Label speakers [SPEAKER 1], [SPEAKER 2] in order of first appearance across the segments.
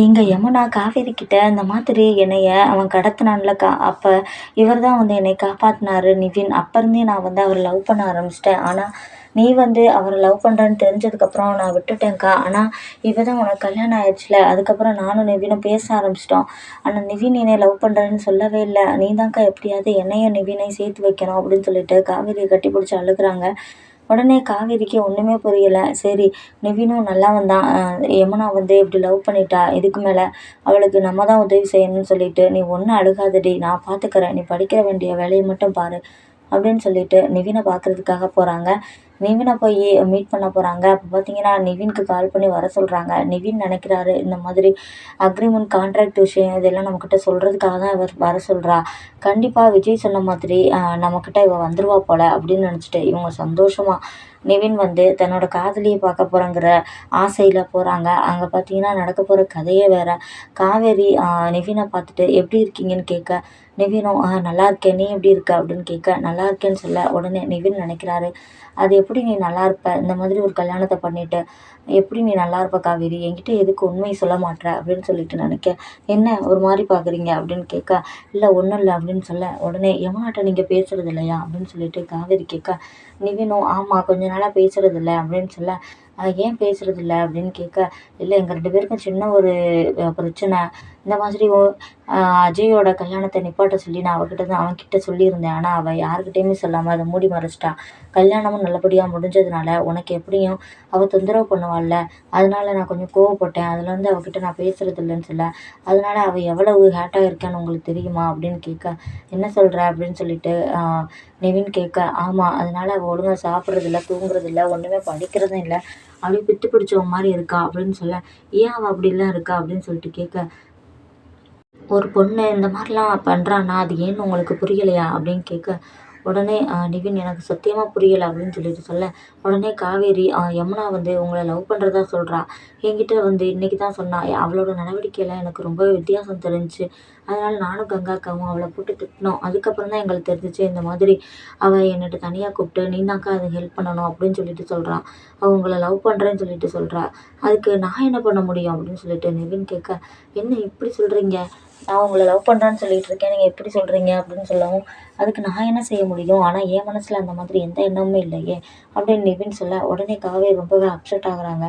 [SPEAKER 1] எங்கள் யமுனா காவேரி கிட்ட இந்த மாதிரி என்னைய அவன் கடத்தினான்ல கா அப்போ இவர் தான் வந்து என்னை காப்பாற்றினாரு நிவின் அப்போ இருந்தே நான் வந்து அவரை லவ் பண்ண ஆரம்பிச்சிட்டேன். ஆனால் நீ வந்து அவரை லவ் பண்ணுறேன்னு தெரிஞ்சதுக்கப்புறம் நான் விட்டுட்டேன்க்கா ஆனால் இவ தான் உனக்கு கல்யாணம் ஆயிடுச்சுல. அதுக்கப்புறம் நானும் நிவினும் பேச ஆரம்பிச்சிட்டோம். ஆனால் நிவின் என்னை லவ் பண்ணுறேன்னு சொல்லவே இல்லை. நீ தான்க்கா எப்படியாவது என்னையும் நிவினையும் சேர்த்து வைக்கணும் அப்படின்னு சொல்லிட்டு காவேரியை கட்டி பிடிச்சி அழுகுறாங்க. உடனே காவேரிக்கு ஒன்றுமே புரியலை. சரி நிவினும் நல்லா வந்தான் யமுனா வந்து இப்படி லவ் பண்ணிட்டா இதுக்கு மேலே அவளுக்கு நம்ம தான் உதவி செய்யணும்னு சொல்லிட்டு நீ ஒன்றும் அழுகாதடி நான் பார்த்துக்கிறேன் நீ படிக்கிற வேண்டிய வேலையை மட்டும் பாரு அப்படின்னு சொல்லிட்டு நிவினை பார்க்குறதுக்காக போகிறாங்க நிவினை போய் மீட் பண்ண போகிறாங்க அப்போ பார்த்தீங்கன்னா நிவினுக்கு கால் பண்ணி வர சொல்கிறாங்க நிவின் நினைக்கிறாரு இந்த மாதிரி அக்ரிமெண்ட் கான்ட்ராக்ட் விஷயம் இதெல்லாம் நம்மக்கிட்ட சொல்கிறதுக்காக தான் இவர் வர சொல்கிறா கண்டிப்பாக விஜய் சொன்ன மாதிரி நம்மக்கிட்ட இவள் வந்துருவா போல் அப்படின்னு நினச்சிட்டு இவங்க சந்தோஷமாக நிவின் வந்து தன்னோட காதலியை பார்க்க போகிறங்கிற ஆசையில் போகிறாங்க அங்கே பார்த்தீங்கன்னா நடக்க போகிற கதையே வேறு. காவேரி நிவினை பார்த்துட்டு எப்படி இருக்கீங்கன்னு கேட்க நிவினும் நல்லா இருக்கேன். நீ எப்படி இருக்க? அப்படின்னு கேட்க நல்லா இருக்கேன்னு சொல்ல உடனே நிவின் நினைக்கிறாரு. அது எப்படி நீ நல்லா இருப்ப? இந்த மாதிரி ஒரு கல்யாணத்தை பண்ணிவிட்டு எப்படி நீ நல்லா இருப்ப காவேரி? என்கிட்ட எதுக்கு உண்மையை சொல்ல மாட்ற? அப்படின்னு சொல்லிட்டு நினைக்க என்ன? ஒரு மாதிரி பார்க்குறீங்க அப்படின்னு கேட்க இல்லை ஒன்றும் இல்லை அப்படின்னு சொல்ல. உடனே யமுனாட்ட நீங்கள் பேசுறது இல்லையா? அப்படின்னு சொல்லிட்டு காவேரி கேட்க நிவினும் ஆமாம் கொஞ்ச நாளாக பேசுறது இல்லை அப்படின்னு சொல்ல. ஏன் பேசுறது இல்லை? அப்படின்னு கேட்க இல்லை எங்கள் ரெண்டு பேருக்கும் சின்ன ஒரு பிரச்சனை. இந்த மாதிரி ஓ அஜயோட கல்யாணத்தை நிப்பாட்ட சொல்லி நான் அவகிட்ட தான் அவன்கிட்ட சொல்லியிருந்தேன். ஆனால் அவள் யாருக்கிட்டேயுமே சொல்லாமல் அதை மூடி மறைச்சிட்டா. கல்யாணமும் நல்லபடியாக முடிஞ்சதுனால உனக்கு எப்படியும் அவள் தொந்தரவு பண்ணுவாள்ல. அதனால நான் கொஞ்சம் கோவப்பட்டேன். அதுலேருந்து அவகிட்ட நான் பேசுறது இல்லைன்னு சொல்ல. அதனால அவள் எவ்வளவு ஹேட்டாக இருக்கான்னு உங்களுக்கு தெரியுமா? அப்படின்னு கேட்க என்ன சொல்கிற அப்படின்னு சொல்லிட்டு நிவின் கேட்க ஆமாம் அதனால அவள் ஒழுங்காக சாப்பிட்றதில்ல தூங்குறதில்ல ஒன்றுமே படிக்கிறதும் இல்லை. அப்படியே பித்து பிடிச்சவங்க மாதிரி இருக்கா? அப்படின்னு சொல்ல ஏன் அவள் அப்படிலாம் இருக்கா? அப்படின்னு சொல்லிட்டு கேட்க ஒரு பொண்ணு இந்த மாதிரிலாம் பண்ணுறான்னா அது ஏன்னு உங்களுக்கு புரியலையா அப்படின்னு கேட்க உடனே நிவின் எனக்கு சத்தியமாக புரியலை அப்படின்னு சொல்லிட்டு சொல்ல உடனே காவேரி யமுனா வந்து உங்களை லவ் பண்ணுறதா சொல்கிறா என்கிட்ட வந்து இன்றைக்கி தான் சொன்னா. அவளோட நடவடிக்கையில் எனக்கு ரொம்ப வித்தியாசம் தெரிஞ்சுச்சு அதனால் நானும் கங்காக்காவும் அவளை போட்டு திட்டினோம் அதுக்கப்புறம் தான் எங்களுக்கு தெரிஞ்சிச்சு இந்த மாதிரி அவள் என்னட்டு தனியாக கூப்பிட்டு நீ தான்க்கா அதை ஹெல்ப் பண்ணணும் அப்படின்னு சொல்லிட்டு சொல்கிறா அவள் உங்களை லவ் பண்ணுறேன்னு சொல்லிட்டு சொல்கிறா அதுக்கு நான் என்ன பண்ண முடியும்? அப்படின்னு சொல்லிட்டு நிவின் கேட்க என்ன இப்படி சொல்கிறீங்க நான் உங்களை லவ் பண்ணுறேன்னு சொல்லிட்டு இருக்கேன். நீங்கள் எப்படி சொல்கிறீங்க அப்படின்னு சொல்லவும் அதுக்கு நான் என்ன செய்ய முடியும்? ஆனால் என் மனசில் அந்த மாதிரி எந்த எண்ணமுமே இல்லையே அப்படின்னு நிவின் சொல்ல உடனே காவேரி ரொம்பவே அப்செட் ஆகுறாங்க.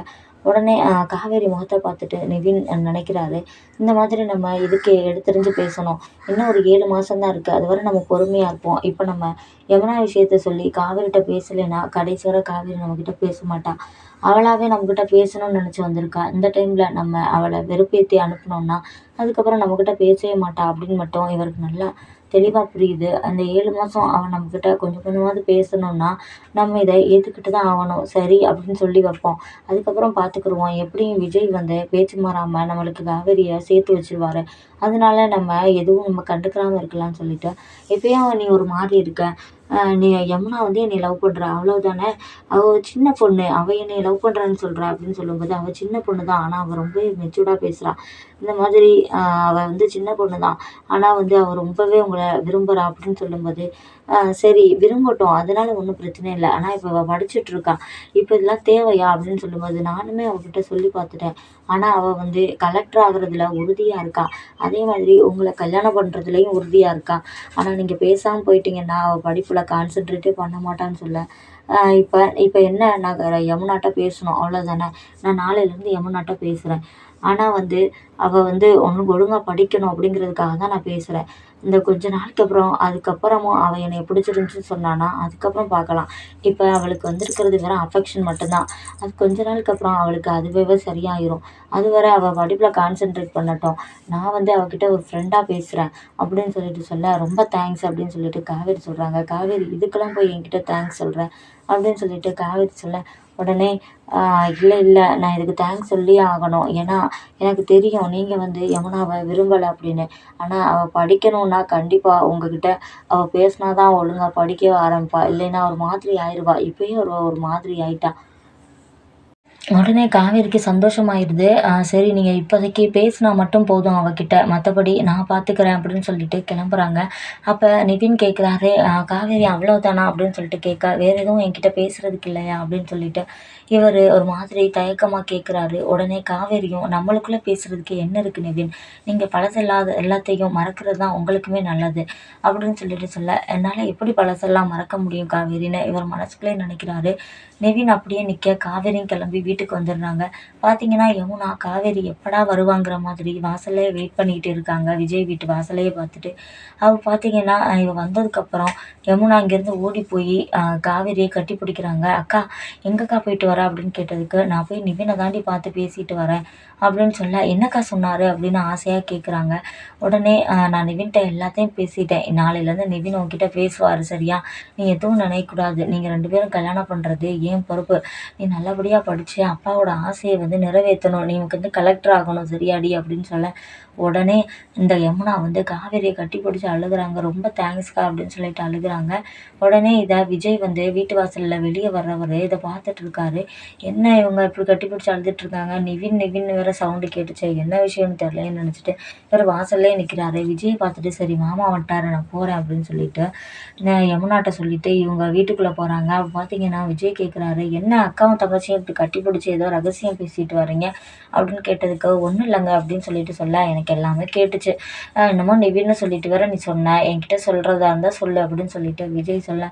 [SPEAKER 1] உடனே காவேரி முகத்தை பார்த்துட்டு நிவின் நினைக்கிறாரு. இந்த மாதிரி நம்ம இதுக்கு எடுத்தெறிஞ்சு பேசணும். இன்னும் ஒரு ஏழு மாதம் தான் இருக்குது அது வரை நம்ம பொறுமையாக இருப்போம். இப்போ நம்ம யமுனா விஷயத்த சொல்லி காவேரிகிட்ட பேசலைன்னா கடைசி வரை காவேரி நம்மக்கிட்ட பேச மாட்டா. அவளாகவே நம்மக்கிட்ட பேசணும்னு நினச்சி வந்திருக்கா. இந்த டைமில் நம்ம அவளை வெறுப்பேற்றி அனுப்பினோம்னா அதுக்கப்புறம் நம்மக்கிட்ட பேசவே மாட்டா அப்படின்னு மட்டும் இவருக்கு நல்லா தெளிவாக புரியுது. அந்த ஏழு மாதம் அவன் நம்மக்கிட்ட கொஞ்சம் கொஞ்சமாவது பேசணுன்னா நம்ம இதை ஏற்றுக்கிட்டு தான் ஆகணும். சரி அப்படின்னு சொல்லி வைப்போம். அதுக்கப்புறம் பார்த்துக்குருவோம் எப்படியும் விஜய் வந்து பேச்சு மாறாமல் நம்மளுக்கு காவேரியை சேர்த்து வச்சுருவாரு. அதனால நம்ம எதுவும் நம்ம கண்டுக்கிறாமல் இருக்கலாம்னு சொல்லிட்டு. எப்பயும் நீ ஒரு மாதிரி இருக்க. நீ யமுனா வந்து என்னை லவ் பண்ணுறா அவ்வளோதானே அவள் சின்ன பொண்ணு. அவள் என்னை லவ் பண்ணுறான்னு சொல்கிறா அப்படின்னு சொல்லும்போது அவள் சின்ன பொண்ணு தான் ஆனால் அவள் ரொம்ப மெச்சூர்டாக பேசுகிறா இந்த மாதிரி அவள் வந்து சின்ன பொண்ணு தான் ஆனால் வந்து அவள் ரொம்பவே உங்களை விரும்புகிறா அப்படின்னு சொல்லும்போது சரி விரும்பட்டும். அதனால ஒன்றும் பிரச்சனை இல்லை. ஆனால் இப்போ அவள் படிச்சுட்ருக்கா. இப்போ இதெல்லாம் தேவையா அப்படின்னு சொல்லும்போது நானுமே அவகிட்ட சொல்லி பார்த்துட்டேன். ஆனால் அவள் வந்து கலெக்டர் ஆகுறதுல உறுதியாக இருக்கா? அதே மாதிரி உங்களை கல்யாணம் பண்ணுறதுலையும் உறுதியாக இருக்கா? ஆனால் நீங்கள் பேசாமல் போயிட்டீங்கன்னா அவள் படிப்பில் கான்சென்ட்ரேட்டே பண்ண மாட்டான்னு சொல்ல. இப்போ இப்போ என்ன நான் யமுனாட்ட பேசணும். அவ்வளோதானே நான் நாளையிலேருந்து யமுனாட்ட பேசுகிறேன் ஆனால் வந்து அவள் வந்து ஒன்று ஒழுங்காக படிக்கணும் அப்படிங்கிறதுக்காக தான் நான் பேசுகிறேன் இந்த கொஞ்ச நாளுக்கு அப்புறம் அதுக்கப்புறமும் அவள் என்னை பிடிச்சிருந்துச்சின்னு சொன்னான்னா அதுக்கப்புறம் பார்க்கலாம். இப்போ அவளுக்கு வந்திருக்கிறது வெறும் அஃபெக்ஷன் மட்டும்தான். அது கொஞ்ச நாளுக்கு அப்புறம் அவளுக்கு அதுவே சரியாயிரும். அது வரை அவள் படிப்பில் கான்சென்ட்ரேட் பண்ணட்டும். நான் வந்து அவகிட்ட ஒரு ஃப்ரெண்டாக பேசுகிறேன் அப்படின்னு சொல்லிட்டு சொல்ல ரொம்ப தேங்க்ஸ் அப்படின்னு சொல்லிட்டு காவேரி சொல்கிறாங்க காவேரி இதுக்கெல்லாம் போய் என்கிட்ட தேங்க்ஸ் சொல்கிறேன் அப்படின்னு சொல்லிட்டு காவேரி சொல்ல உடனே இல்லை இல்லை நான் இதுக்கு தேங்க்ஸ் சொல்லியே ஆகணும். ஏன்னா எனக்கு தெரியும் நீங்கள் வந்து யமுனாவை விரும்பலை அப்படின்னு. ஆனால் அவள் படிக்கணும்னா கண்டிப்பாக உங்ககிட்ட அவள் பேசினா தான் ஒழுங்காக படிக்கவே ஆரம்பிப்பாள் இல்லைன்னா ஒரு மாதிரி ஆயிடுவா இப்பயும் ஒரு ஒரு மாதிரி ஆயிட்டா. உடனே காவேரிக்கு சந்தோஷமாயிடுது சரி நீங்கள் இப்போதைக்கு பேசினா மட்டும் போதும் அவகிட்ட. மற்றபடி நான் பார்த்துக்கிறேன் அப்படின்னு சொல்லிட்டு கிளம்புறாங்க. அப்போ நிவின் கேட்குறாரு காவேரி அவ்வளோதானா அப்படின்னு சொல்லிட்டு கேட்க வேறு எதுவும் என்கிட்ட பேசுகிறதுக்கு இல்லையா அப்படின்னு சொல்லிட்டு இவர் ஒரு மாதிரி தயக்கமாக கேட்குறாரு உடனே காவேரியும் நம்மளுக்குள்ளே பேசுகிறதுக்கு என்ன இருக்குது நிவின் நீங்கள் பழசெல்லாத எல்லாத்தையும் மறக்கிறது தான் உங்களுக்குமே நல்லது அப்படின்னு சொல்லிட்டு சொல்ல என்னால் எப்படி பழசெல்லாம் மறக்க முடியும் காவேரின்னு? இவர் மனசுக்குள்ளே நினைக்கிறாரு. நிவின் அப்படியே நிற்க காவேரியும் கிளம்பி வீட்டுக்கு வந்துடுறாங்க. பார்த்தீங்கன்னா யமுனா காவேரி எப்படா வருவாங்கிற மாதிரி வாசல்லே வெயிட் பண்ணிகிட்டு இருக்காங்க. விஜய் வீட்டு வாசலையே பார்த்துட்டு அவள் பார்த்தீங்கன்னா இவள் வந்ததுக்கப்புறம் யமுனா இங்கேருந்து ஓடி போய் காவேரியை கட்டி பிடிக்கிறாங்க. அக்கா எங்கக்கா போயிட்டு வர? அப்படின்னு கேட்டதுக்கு நான் போய் நிவினை தாண்டி பார்த்து பேசிட்டு வரேன். அப்படின்னு சொல்ல என்னக்கா சொன்னார்? அப்படின்னு ஆசையாக கேட்குறாங்க உடனே நான் நிவின்கிட்ட எல்லாத்தையும் பேசிட்டேன். நாளையிலேருந்து நிவின் உங்ககிட்ட பேசுவார் சரியா? நீ எதுவும் நினைக்கக்கூடாது. நீங்கள் ரெண்டு பேரும் கல்யாணம் பண்ணுறது ஏன் பொறுப்பு? நீ நல்லபடியாக படித்து அப்பாவோட ஆசையை வந்து நிறைவேற்றணும் நீ வந்து கலெக்டர் ஆகணும் சரியாடி அப்படின்னு சொல்ல. உடனே இந்த யமுனா வந்து காவேரியை கட்டி பிடிச்சி அழுகுறாங்க. ரொம்ப தேங்க்ஸ்க்கா அப்படின்னு சொல்லிட்டு அழுகுறாங்க. உடனே இதை விஜய் வந்து வீட்டு வாசலில் வெளியே வர்றவர் இதை பார்த்துட்டு இருக்காரு. என்ன இவங்க இப்படி கட்டி பிடிச்சி அழுதுட்டு இருக்காங்க? நிவின் நிவின் வேற சவுண்டு கேட்டுச்சு என்ன விஷயம்னு தெரியலன்னு நினச்சிட்டு வேறு வாசல்லே நிற்கிறாரு விஜய் பார்த்துட்டு சரி மாமா வந்துட்டாரு நான் போகிறேன் அப்படின்னு சொல்லிட்டு நான் யமுனாட்ட சொல்லிட்டு இவங்க வீட்டுக்குள்ளே போகிறாங்க பார்த்தீங்கன்னா விஜய் கேட்குறாரு என்ன அக்காவும் தங்கச்சியும் இப்படி கட்டி பிடிச்சி ஏதோ ரகசியம் பேசிட்டு வரீங்க அப்படின்னு கேட்டதுக்கு ஒன்றும் இல்லைங்க அப்படின்னு சொல்லிட்டு சொல்ல எனக்கு எனக்கு எல்லாமே கேட்டுச்சு. என்னமோ நிவின்னு சொல்லிட்டு வேற நீ சொன்ன. என்கிட்ட சொல்கிறதா இருந்தால் சொல்லு அப்படின்னு சொல்லிட்டு விஜய் சொல்ல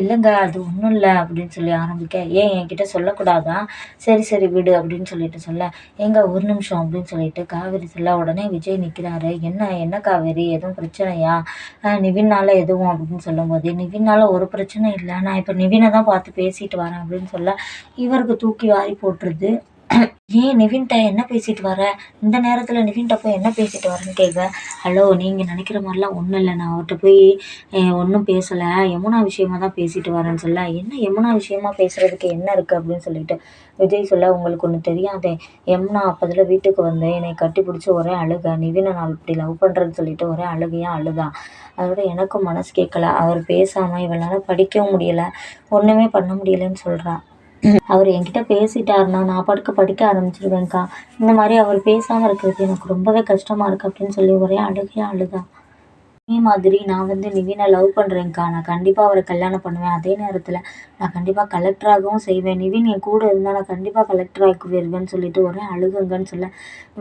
[SPEAKER 1] இல்லைங்க அது ஒன்றும் இல்லை அப்படின்னு சொல்லி ஆரம்பிக்க ஏன் என்கிட்ட சொல்லக்கூடாதா? சரி சரி விடு அப்படின்னு சொல்லிட்டு சொல்ல எங்க ஒரு நிமிஷம் அப்படின்னு சொல்லிட்டு காவேரி சொல்ல உடனே விஜய் நிற்கிறாரு என்ன என்ன காவேரி? எதுவும் பிரச்சனையா? நிவின்னால எதுவும் அப்படின்னு சொல்லும்போது நிவின்னால ஒரு பிரச்சனை இல்லை. நான் இப்போ நிவினை தான் பார்த்து பேசிட்டு வரேன் அப்படின்னு சொல்ல இவருக்கு தூக்கி வாரி போட்டுருது. ஏன் நிவின்ட்ட என்ன பேசிட்டு வர? இந்த நேரத்தில் நிவின்ட்ட போய் என்ன பேசிட்டு வரேன்னு கேட்க ஹலோ நீங்கள் நினைக்கிற மாதிரிலாம் ஒன்றும் இல்லை. நான் அவர்கிட்ட போய் ஒன்றும் பேசலை. யமுனா விஷயமா தான் பேசிட்டு வரேன்னு சொல்ல. என்ன யமுனா விஷயமா பேசுகிறதுக்கு என்ன இருக்குது அப்படின்னு சொல்லிட்டு விஜய் சொல்ல உங்களுக்கு ஒன்று தெரியாதே. யமுனா அப்போதில் வீட்டுக்கு வந்து என்னை கட்டி பிடிச்சி ஒரே அழுக. நிவினை நான் இப்படி லவ் பண்ணுறேன்னு சொல்லிட்டு ஒரே அழுகையாக அழுதா. அதோட எனக்கும் மனசு கேட்கல. அவர் பேசாமல் இவளால் படிக்கவும் முடியலை. ஒன்றுமே பண்ண முடியலைன்னு சொல்கிறா அவர் என்கிட்ட பேசிட்டாருன்னா நான் படுக்க படிக்க ஆரம்பிச்சிருவேன்க்கா. இந்த மாதிரி அவர் பேசாமல் இருக்கிறது எனக்கு ரொம்பவே கஷ்டமாக இருக்குது அப்படின்னு சொல்லி ஒரே அழுகையாக அழுதா. அதே மாதிரி நான் வந்து நிவினை லவ் பண்ணுறேன்க்கா நான் கண்டிப்பாக அவரை கல்யாணம் பண்ணுவேன். அதே நேரத்தில் நான் கண்டிப்பாக கலெக்டராகவும் செய்வேன். நிவின் என் கூட இருந்தால் நான் கண்டிப்பாக கலெக்டர் ஆக்குவேருவேன்னு சொல்லிட்டு ஒரே அழுகுங்கன்னு சொல்ல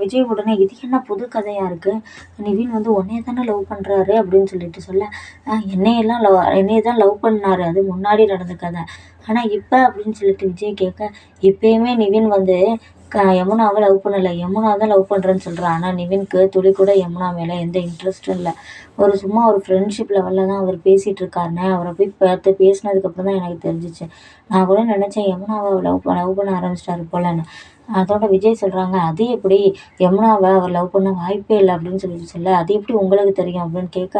[SPEAKER 1] விஜய் உடனே இது என்ன புது கதையாக இருக்குது நிவின் வந்து உன்னைய தானே லவ் பண்ணுறாரு அப்படின்னு சொல்லிட்டு சொல்ல என்னையெல்லாம் லவ் என்னைய தான் லவ் பண்ணார். அது முன்னாடி நடந்த கதை. ஆனால் இப்போ அப்படின்னு சொல்லிட்டு விஜய் கேட்க இப்போயுமே நிவின் வந்து க யமுனாவை லவ் பண்ணலை. யமுனா தான் லவ் பண்ணுறேன்னு சொல்கிறான் ஆனால் நிவினுக்கு துளி கூட யமுனா மேலே எந்த இன்ட்ரெஸ்ட்டும் இல்லை. ஒரு சும்மா ஒரு ஃப்ரெண்ட்ஷிப் லெவலில் தான் அவர் பேசிகிட்டு இருக்காருன்னு அவரை போய் பார்த்து பேசினதுக்கப்புறம் தான் எனக்கு தெரிஞ்சிச்சு. நான் கூட நினச்சேன் யமுனாவை லவ் லவ் பண்ண ஆரம்பிச்சிட்டாரு போலன்னு. அதோட விஜய் சொல்கிறாங்க அது எப்படி யமுனாவை அவர் லவ் பண்ண வாய்ப்பே இல்லை அப்படின்னு சொல்லிட்டு சொல்ல அது எப்படி உங்களுக்கு தெரியும்? அப்படின்னு கேட்க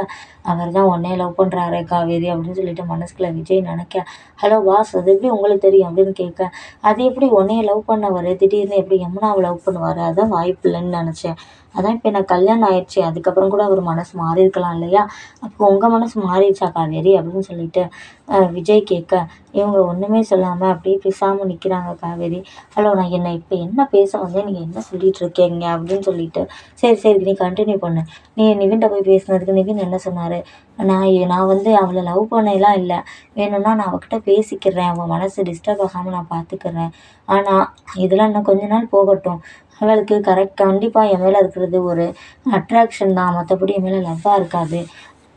[SPEAKER 1] அவர் தான் உடனே லவ் பண்ணுறாரே காவேரி அப்படின்னு சொல்லிட்டு மனசுக்குள்ள விஜய் நினைக்க ஹலோ வாஸ் அது எப்படி உங்களுக்கு தெரியும்? அப்படின்னு கேட்க அது எப்படி உன்னைய லவ் பண்ணவர்? திடீர்னு எப்படி யமுனாவை லவ் பண்ணுவார்? அதான் வாய்ப்பு இல்லைன்னு நினச்சேன். அதான் இப்போ எனக்கு கல்யாணம் ஆயிடுச்சு. அதுக்கப்புறம் கூட அவர் மனசு மாறி இருக்கலாம் இல்லையா? அப்போ உங்கள் மனசு மாறிடுச்சா காவேரி அப்படின்னு சொல்லிட்டு விஜய் கேட்க இவங்க ஒன்றுமே சொல்லாமல் அப்படியே பேசாமல் நிற்கிறாங்க காவேரி. ஹலோ நான் என்ன இப்போ என்ன பேச வந்தேன்? நீங்கள் என்ன சொல்லிட்டு இருக்கீங்க அப்படின்னு சொல்லிட்டு சரி சரி நீ கண்டினியூ பண்ணு. நீ நிவின்கிட்ட போய் பேசுனதுக்கு நிவின் என்ன சொன்னார்? நான் நான் வந்து அவளை லவ் பண்ணலாம் இல்லை. வேணும்னா நான் அவகிட்ட பேசிக்கிறேன். அவன் மனசு டிஸ்டர்ப் ஆகாமல் நான் பார்த்துக்கிறேன் ஆனால் இதெல்லாம் இன்னும் கொஞ்ச நாள் போகட்டும். அவளுக்கு கரெக்ட் கண்டிப்பாக என் மேலே இருக்கிறது ஒரு அட்ராக்ஷன் தான். மற்றபடி என் மேலே லவ்வாக இருக்காது.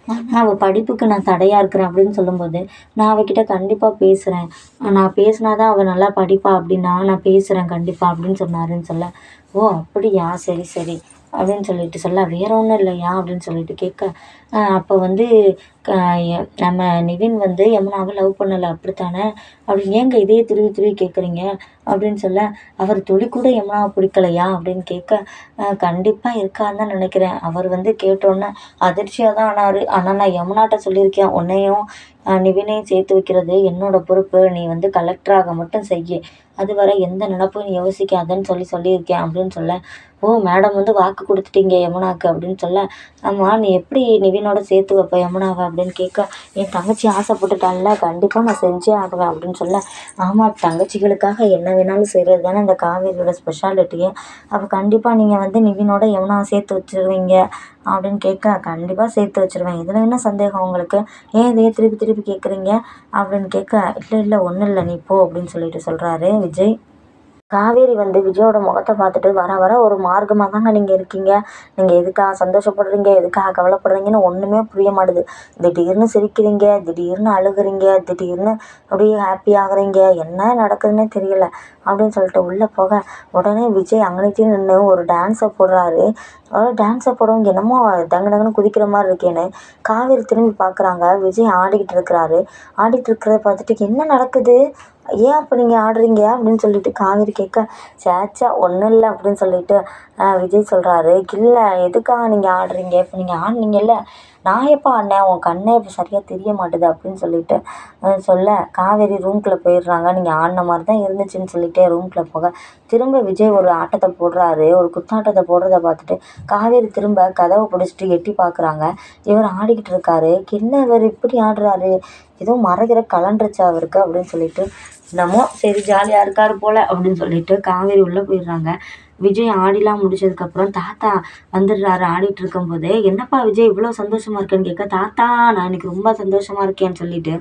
[SPEAKER 1] ஆனால் அவள் படிப்புக்கு நான் தடையாக இருக்கிறேன் அப்படின்னு சொல்லும்போது நான் அவகிட்ட கண்டிப்பாக பேசுகிறேன் நான் பேசினா தான் அவள் நல்லா படிப்பா அப்படின்னா நான் பேசுகிறேன் கண்டிப்பாக அப்படின்னு சொன்னாருன்னு சொல்ல ஓ அப்படியா? சரி சரி. அப்படின்னு சொல்லிட்டு சொல்ல வேற ஒன்றும் இல்லையா? அப்படின்னு சொல்லிட்டு கேட்க அப்போ வந்து க நம்ம நிவின் வந்து யமுனாவை லவ் பண்ணலை அப்படித்தானே? அப்படின்னு ஏங்க இதே திருவி திருவி கேட்குறீங்க அப்படின்னு சொல்ல அவர் துளி கூட யமுனாவை பிடிக்கலையா? அப்படின்னு கேட்க கண்டிப்பாக இருக்கான்னு தான் நினைக்கிறேன். அவர் வந்து கேட்டோன்னே அதிர்ச்சியாக தான் ஆனார். ஆனால் நான் யமுனாட்ட சொல்லியிருக்கேன். உன்னையும் நிவினையும் சேர்த்து வைக்கிறது என்னோட பொறுப்பு. நீ வந்து கலெக்டராக மட்டும் செய்ய. அதுவரை எந்த நினப்பும் நீ யோசிக்காதன்னு சொல்லி சொல்லியிருக்கேன் அப்படின்னு சொல்ல. ஓ மேடம் வந்து வாக்கு கொடுத்துட்டீங்க யமுனாக்கு அப்படின்னு சொல்ல. ஆமாம் நீ எப்படி நிவினோட சேர்த்து வைப்ப யமுனாவை அப்படின்னு கேட்க. என் தங்கச்சி ஆசைப்பட்டுட்டால கண்டிப்பாக நான் செஞ்சே ஆகுவேன் அப்படின்னு சொல்ல. ஆமாம் தங்கச்சிகளுக்காக என்ன வேணாலும் செய்கிறது தானே இந்த காவேரியோட ஸ்பெஷாலிட்டியே அப்போ கண்டிப்பாக நீங்கள் வந்து நிவினோட யமுனாவை சேர்த்து வச்சிருவீங்க அப்படின்னு கேட்க. கண்டிப்பாக சேர்த்து வச்சுருவேன். இதில் என்ன சந்தேகம் உங்களுக்கு? ஏன் இதையே திருப்பி திருப்பி கேட்குறீங்க அப்படின்னு கேட்க. இல்லை இல்லை ஒன்றும் இல்லை நீ போ அப்படின்னு சொல்லிட்டு சொல்கிறாரு விஜய். காவேரி வந்து விஜயோட முகத்தை பார்த்துட்டு வர வர ஒரு மார்க்கமாக தாங்க நீங்கள் இருக்கீங்க. நீங்கள் எதுக்காக சந்தோஷப்படுறீங்க? எதுக்காக கவலைப்படுறீங்கன்னு ஒன்றுமே புரிய மாட்டுது. திடீர்னு சிரிக்கிறீங்க திடீர்னு அழுகுறீங்க திடீர்னு அப்படியே ஹாப்பி ஆகுறீங்க. என்ன நடக்குதுன்னே தெரியல அப்படின்னு சொல்லிட்டு உள்ளே போக உடனே விஜய் அங்கனைக்கு நின்று ஒரு டான்ஸை போடுறாரு. அதாவது டான்ஸை போடவும் என்னமோ டங்கு டங்குன்னு குதிக்கிற மாதிரி இருக்கேன்னு காவேரி திரும்பி பார்க்குறாங்க. விஜய் ஆடிக்கிட்டு இருக்கிறாரு. ஆடிட்டு இருக்கிறத பார்த்துட்டு என்ன நடக்குது? ஏன் அப்போ நீங்கள் ஆடுறீங்க அப்படின்னு சொல்லிட்டு காவேரி கேட்க சேச்சா ஒன்றும் இல்லை அப்படின்னு சொல்லிட்டு விஜய் சொல்கிறாரு இல்லை எதுக்காக நீங்கள் ஆடுறீங்க? இப்போ நீங்கள் ஆடினீங்கல்ல. நான் எப்போ ஆடினேன் உன் கண்ணே இப்போ சரியாக தெரிய மாட்டுது அப்படின்னு சொல்லிட்டு சொல்ல காவேரி ரூம்குள்ளே போயிடுறாங்க. நீங்கள் ஆடின மாதிரி தான் இருந்துச்சுன்னு சொல்லிகிட்டே ரூம்குள்ளே போக. திரும்ப விஜய் ஒரு ஆட்டத்தை போடுறாரு ஒரு குத்தாட்டத்தை போடுறத பார்த்துட்டு காவேரி திரும்ப கதவை பிடிச்சிட்டு எட்டி பார்க்குறாங்க. இவர் ஆடிக்கிட்டு இருக்காரு. என்ன இவர் இப்படி ஆடுறாரு? ஏதோ மறைகிற கலண்டுருச்சா அவருக்கு? அப்படின்னு சொல்லிட்டு என்னமோ சரி ஜாலியாக இருக்கார் போல் அப்படின்னு சொல்லிட்டு காவேரி உள்ளே போயிடுறாங்க. விஜய் ஆடிலாம் முடிச்சதுக்கப்புறம் தாத்தா வந்துடுறாரு ஆடிட்டு இருக்கும்போது என்னப்பா விஜய் இவ்வளோ சந்தோஷமா இருக்கேன்னு கேட்க தாத்தா நான் இன்னைக்கு ரொம்ப சந்தோஷமா இருக்கேன்னு சொல்லிட்டு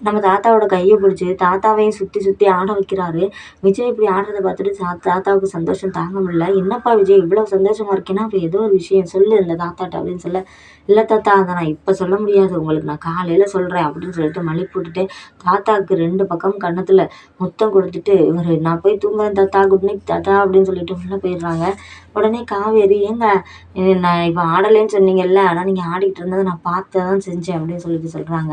[SPEAKER 1] நம்ம தாத்தாவோட கையை பிடிச்சி தாத்தாவையும் சுற்றி சுற்றி ஆட வைக்கிறாரு. விஜய் இப்படி ஆடுறத பார்த்துட்டு தா தாத்தாவுக்கு சந்தோஷம் தாங்க முடியல. என்னப்பா விஜய் இவ்வளோ சந்தோஷமா இருக்கேன்னா அப்போ ஏதோ ஒரு விஷயம் சொல்லு இந்த தாத்தாட்ட அப்படின்னு சொல்ல இல்லை தாத்தா அதை நான் இப்போ சொல்ல முடியாது. உங்களுக்கு நான் காலையில் சொல்கிறேன் அப்படின்னு சொல்லிட்டு மல்லி போட்டுட்டு தாத்தாவுக்கு ரெண்டு பக்கம் கன்னத்தில் முத்தம் கொடுத்துட்டு இவர் நான் போய் தூங்குறேன் தாத்தா. குட் நைட் தாத்தா அப்படின்னு சொல்லிட்டு உள்ளே போயிடுறாங்க. உடனே காவேரி ஏங்க நான் இப்போ ஆடலைன்னு சொன்னீங்கல்ல ஆனால் நீங்கள் ஆடிக்கிட்டு இருந்ததை நான் பார்த்து தான் செஞ்சேன் அப்படின்னு சொல்லிட்டு சொல்கிறாங்க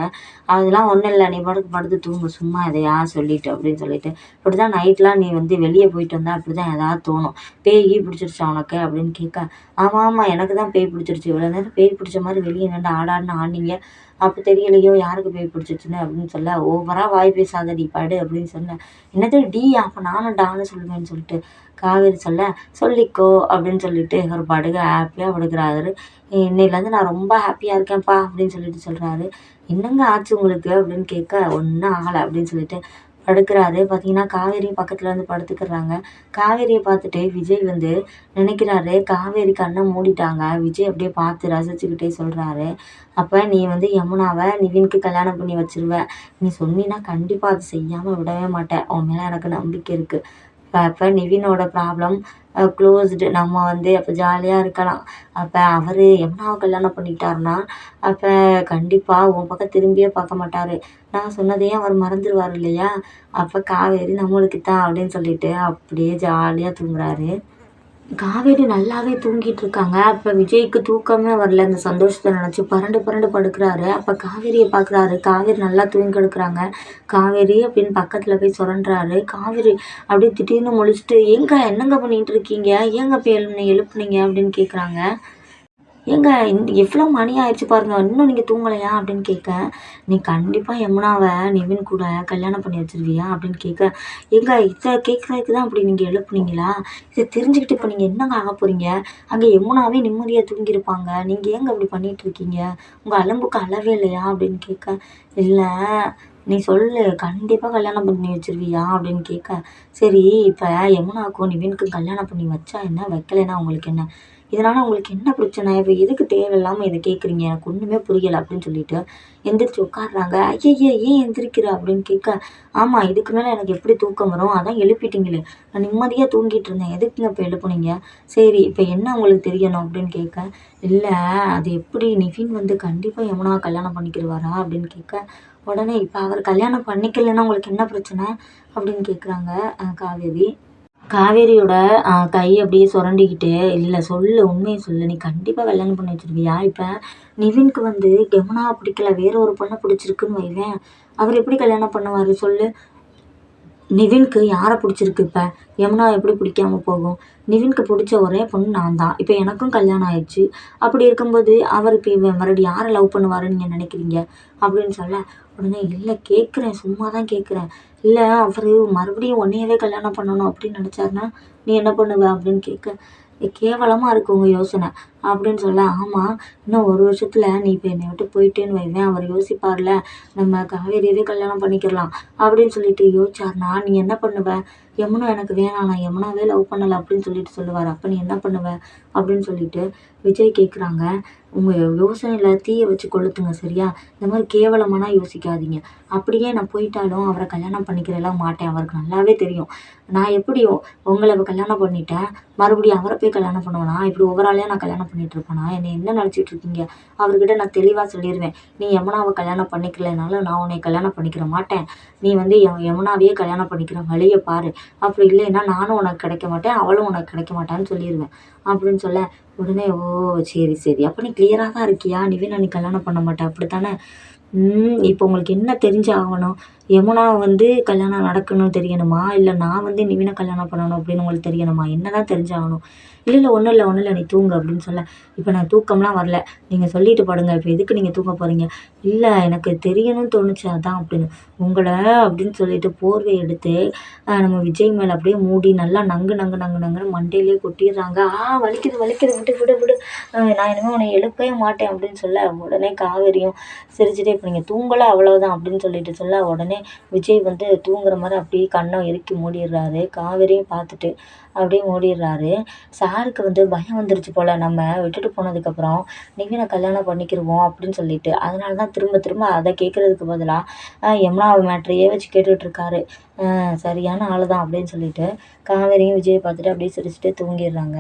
[SPEAKER 1] அதெல்லாம் ஒன்றும் இல்லை நீ படுத்து படுத்து தூங்கு. சும்மா எதையா சொல்லிட்டு அப்படின்னு சொல்லிட்டு. இப்படி தான் நைட்லாம் நீ வந்து வெளியே போயிட்டு வந்தால் அப்படி தான் எதாவது தோணும். பேய் பிடிச்சிருச்சா உனக்கு? அப்படின்னு கேட்க ஆமாம் ஆமாம் எனக்கு தான் பேய் பிடிச்சிருச்சு. இவ்வளோ நேரம் பேய் பிடிச்ச மாதிரி வெளியே நின்று ஆடாடுன்னு ஆடினீங்க அப்போ தெரியலையோ யாருக்கு போய் பிடிச்சிச்சுன்னு அப்படின்னு சொல்ல ஓவராக வாய் பேசாதடி பாடு அப்படின்னு சொன்னேன் என்னது டி அப்போ நானும் டான்னு சொல்லுவேன்னு சொல்லிட்டு காவேரி சொல்ல சொல்லிக்கோ அப்படின்னு சொல்லிட்டு ஒரு பாடுக ஹாப்பியாக படுக்கிறாரு இன்னையிலேருந்து நான் ரொம்ப ஹாப்பியாக இருக்கேன்ப்பா அப்படின்னு சொல்லிட்டு சொல்கிறாரு என்னங்க ஆச்சு உங்களுக்கு? அப்படின்னு கேட்க ஒன்றும் ஆகலை அப்படின்னு சொல்லிட்டு படுக்கிறாரு பார்த்தீங்கன்னா காவேரியும் பக்கத்தில் வந்து படுத்துக்கிறாங்க. காவேரியை பார்த்துட்டு விஜய் வந்து நினைக்கிறாரு காவேரி கண்ணை மூடிட்டாங்க. விஜய் அப்படியே பார்த்து ரசிச்சுக்கிட்டே சொல்கிறாரு அப்போ நீ வந்து யமுனாவை நிவினுக்கு கல்யாணம் பண்ணி வச்சிருவ. நீ சொன்னீன்னா கண்டிப்பாக அது செய்யாமல் விடவே மாட்டேன். உன் மேலே எனக்கு நம்பிக்கை இருக்குது இப்போ அப்போ நிவினோட ப்ராப்ளம் க்ளோஸ்டு நம்ம வந்து அப்போ ஜாலியாக இருக்கலாம். அப்போ அவர் யமுனாவை கல்யாணம் பண்ணிக்கிட்டாருன்னா அப்போ கண்டிப்பாக உன் பக்கம் திரும்பியே பார்க்க மாட்டார். நான் சொன்னதையும் அவர் மறந்துடுவார் இல்லையா? அப்போ காவேரி நம்மளுக்கு தான் அப்படின்னு சொல்லிட்டு அப்படியே ஜாலியாக தூங்குறாரு. காவேரி நல்லாவே தூங்கிட்டு இருக்காங்க அப்போ விஜய்க்கு தூக்கமே வரல. இந்த சந்தோஷத்தை நினச்சி பரண்டு பரண்டு படுக்கிறாரு. அப்போ காவேரியை பார்க்குறாரு காவேரி நல்லா தூங்கி கிடக்குறாங்க. காவேரி அப்படின்னு பக்கத்தில் போய் சுரண்டுறாரு காவேரி அப்படியே திடீர்னு முழிச்சிட்டு ஏங்க என்னங்க பண்ணிகிட்டு இருக்கீங்க? ஏங்க போய் எழுப்புனீங்க எழுப்புனீங்க? அப்படின்னு கேட்குறாங்க ஏங்க இந்த எவ்வளோ மணி ஆயிடுச்சு பாருங்க இன்னும் நீங்கள் தூங்கலையா அப்படின்னு கேட்க நீ கண்டிப்பாக யமுனாவை நிவின் கூட கல்யாணம் பண்ணி வச்சிருவியா அப்படின்னு கேட்க ஏங்க இதை கேட்குறதுக்கு தான் அப்படி நீங்கள் எழுப்புனீங்களா? இதை தெரிஞ்சுக்கிட்டு இப்போ நீங்கள் என்னங்க ஆக போகிறீங்க அங்கே யமுனாவே நிம்மதியாக தூங்கியிருப்பாங்க. நீங்கள் ஏங்க அப்படி பண்ணிகிட்டு இருக்கீங்க? உங்கள் அலம்புக்கு அளவே இல்லையா அப்படின்னு கேட்க இல்லை நீ சொல்லு கண்டிப்பாக கல்யாணம் பண்ணி வச்சிருவியா அப்படின்னு கேட்க சரி இப்போ யமுனாவுக்கும் நிவினுக்கும் கல்யாணம் பண்ணி வச்சா என்ன வைக்கலைன்னா உங்களுக்கு என்ன? இதனால் உங்களுக்கு என்ன பிரச்சனை? இப்போ எதுக்கு தேவையில்லாமல் இதை கேட்குறீங்க எனக்கு ஒன்றுமே புரியலை அப்படின்னு சொல்லிட்டு எந்திரிச்சு உட்காடுறாங்க ஐயய்ய ஏன் எந்திரிக்கிற அப்படின்னு கேட்க ஆமாம் இதுக்கு மேலே எனக்கு எப்படி தூக்கம் வரும்? அதான் எழுப்பிட்டீங்களே. நான் நிம்மதியாக தூங்கிட்டு இருந்தேன். எதுக்குங்க இப்போ எழுப்புனீங்க? சரி இப்போ என்ன உங்களுக்கு தெரியணும்? அப்படின்னு கேட்க இல்லை அது எப்படி? நிவின் வந்து கண்டிப்பாக யமுனா கல்யாணம் பண்ணிக்கிடுவாரா? அப்படின்னு கேட்க உடனே இப்போ அவர் கல்யாணம் பண்ணிக்கலைன்னா உங்களுக்கு என்ன பிரச்சனை? அப்படின்னு கேட்குறாங்க காவேரி. காவேரியோட கை அப்படியே சுரண்டிக்கிட்டு இல்லை சொல்லு உண்மையை சொல்லு நீ கண்டிப்பாக கல்யாணம் பண்ணி வச்சிருவியா இப்போ நிவின்க்கு வந்து கெமனா பிடிக்கல வேற ஒரு பொண்ணை பிடிச்சிருக்குன்னு வைவேன் அவர் எப்படி கல்யாணம் பண்ணுவார் சொல்லு? நிவின்க்கு யாரை பிடிச்சிருக்கு இப்போ? யமுனா எப்படி பிடிக்காம போகும்? நிவின்க்கு பிடிச்ச ஒரே பொண்ணு நான் தான். இப்போ எனக்கும் கல்யாணம் ஆயிடுச்சு. அப்படி இருக்கும்போது அவர் இப்போ மறுபடியும் யாரை லவ் பண்ணுவாருன்னு நீங்கள் நினைக்கிறீங்க? அப்படின்னு சொல்ல உடனே இல்லை கேட்குறேன் சும்மா தான் கேட்குறேன் இல்லை அவர் மறுபடியும் உன்னையவே கல்யாணம் பண்ணணும் அப்படின்னு நினச்சாருன்னா நீ என்ன பண்ணுவ? அப்படின்னு கேட்க கேவலமாக இருக்கு உங்கள் யோசனை. அப்படின்னு சொல்ல ஆமாம் இன்னும் ஒரு வருஷத்தில் நீ இப்போ என்னை விட்டு போயிட்டேன்னு வைவேன். அவர் யோசிப்பார்ல நம்ம காவேரியவே கல்யாணம் பண்ணிக்கிடலாம் அப்படின்னு சொல்லிட்டு யோசிச்சார்னா நீ என்ன பண்ணுவ? யமுனா எனக்கு வேணாம். நான் யமுனாவே லவ் பண்ணலை. அப்படின்னு சொல்லிட்டு சொல்லுவார். அப்போ நீ என்ன பண்ணுவ? அப்படின்னு சொல்லிட்டு விஜய் கேட்குறாங்க உங்கள் யோசனையில் தீயை வச்சு கொளுத்துங்க சரியா? இந்த மாதிரி கேவலமாலாம் யோசிக்காதீங்க. அப்படியே நான் போயிட்டாலும் அவரை கல்யாணம் பண்ணிக்கிறலாம் மாட்டேன். அவருக்கு நல்லாவே தெரியும். நான் எப்படியும் உங்களை கல்யாணம் பண்ணிட்டேன்? மறுபடியும் அவரை போய் கல்யாணம் பண்ணுவேனா? இப்படி ஒவ்வொரு நான் கல்யாணம் பண்ணிட்டு இருப்பேனா? என்னை என்ன நினச்சிட்டு இருக்கீங்க? அவர்கிட்ட நான் தெளிவாக சொல்லிடுவேன் நீ யமுனாவை கல்யாணம் பண்ணிக்கலனாலும் நான் உன்னை கல்யாணம் பண்ணிக்கிற மாட்டேன். நீ வந்து ய யமுனாவையே கல்யாணம் பண்ணிக்கிற வழியை பாரு. அப்படி இல்லைன்னா நானும் உனக்கு கிடைக்க மாட்டேன். அவளும் உனக்கு கிடைக்க மாட்டான்னு சொல்லிடுவேன் அப்படின்னு சொல்ல உடனே ஓ சரி சரி. அப்போ நீ கிளியராக தான் இருக்கியா? நிவினை நீ கல்யாணம் பண்ண மாட்டேன் அப்படித்தானே? ம் இப்போ உங்களுக்கு என்ன தெரிஞ்சு ஆகணும் யமுனா வந்து கல்யாணம் நடக்கணும் தெரியணுமா? இல்லை நான் வந்து நிவினை கல்யாணம் பண்ணணும் அப்படின்னு உங்களுக்கு தெரியணுமா? என்ன தான் தெரிஞ்சாகணும்? இல்லை இல்லை ஒன்றும் இல்லை ஒன்றும் இல்லை நீ தூங்கு அப்படின்னு சொல்ல. இப்போ நான் தூக்கம்லாம் வரல. நீங்கள் சொல்லிட்டு படுங்க. இப்போ எதுக்கு நீங்கள் தூங்க போகிறீங்க இல்லை எனக்கு தெரியணும்னு தோணுச்சு அதான் அப்படின்னு. உங்களை அப்படின்னு சொல்லிட்டு போர்வை எடுத்து நம்ம விஜய் மேலே அப்படியே மூடி நல்லா நங்கு நங்கு நங்கு நங்குன்னு மண்டையிலே கொட்டிடுறாங்க. ஆ வலிக்குது வலிக்குது விட்டு விடு விடு. நான் இனிமேல் உன்னை எழுப்பவே மாட்டேன் அப்படின்னு சொல்ல உடனே காவேரியும் சிரிச்சுட்டே இப்போ நீங்கள் தூங்கலை அவ்வளோதான் அப்படின்னு சொல்லிட்டு சொல்ல உடனே விஜய் வந்து தூங்குற மாதிரி அப்படியே கண்ணை இறுக்கி மூடிடுறாரு. காவேரியும் பார்த்துட்டு அப்படியே ஓடிடுறாரு. சாருக்கு வந்து பயம் வந்துருச்சு போல். நம்ம விட்டுட்டு போனதுக்கப்புறம் நிவினை கல்யாணம் பண்ணிக்கிருவோம் அப்படின்னு சொல்லிட்டு. அதனால தான் திரும்ப திரும்ப அதை கேட்குறதுக்கு பதிலாக யமுனா மேட்ரையே வச்சு கேட்டுட்ருக்காரு. சரியான ஆள் தான் அப்படின்னு சொல்லிட்டு காவேரியும் விஜயை பார்த்துட்டு அப்படியே சிரிச்சுட்டு தூங்கிடுறாங்க.